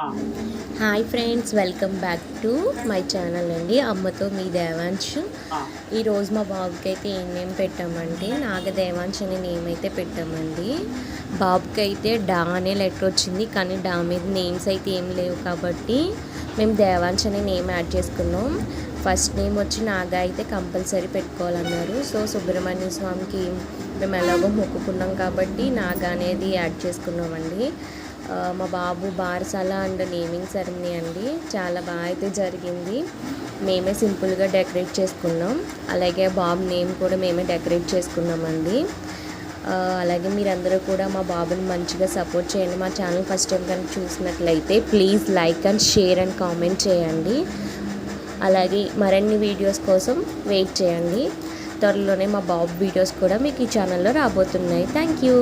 Hi friends welcome back to my channel అండి. అమ్మతో మీ దేవాంశ్. ఈరోజు మా బాబుకి అయితే ఏం నేమ్ పెట్టామంటే నాగ దేవాంశ్ అనే నేమ్ అయితే పెట్టామండి. బాబుకి అయితే డా అనే లెటర్ వచ్చింది కానీ డా మీద నేమ్స్ అయితే ఏం లేవు కాబట్టి మేము దేవాంశ్ అనే నేమ్ యాడ్ చేసుకున్నాం. ఫస్ట్ నేమ్ వచ్చి నాగా అయితే కంపల్సరీ పెట్టుకోవాలన్నారు. సో సుబ్రహ్మణ్య స్వామికి మేము ఎలాగో మొక్కుకున్నాం కాబట్టి నాగా అనేది యాడ్ చేసుకున్నామండి. మా బాబు బారసాల అండ్ నేమింగ్ సెరమనీ అండి. చాలా బాగా అయితే జరిగింది. మేమే సింపుల్గా డెకరేట్ చేసుకున్నాం. అలాగే బాబు నేమ్ కూడా మేమే డెకరేట్ చేసుకున్నామండి. అలాగే మీరందరూ కూడా మా బాబుని మంచిగా సపోర్ట్ చేయండి. మా ఛానల్ ఫస్ట్ టైం కనుక చూసినట్లయితే please like and share and comment చేయండి. అలాగే మరిన్ని వీడియోస్ కోసం వెయిట్ చేయండి. త్వరలోనే మా బాబు వీడియోస్ కూడా మీకు ఈ ఛానల్లో రాబోతున్నాయి. Thank you.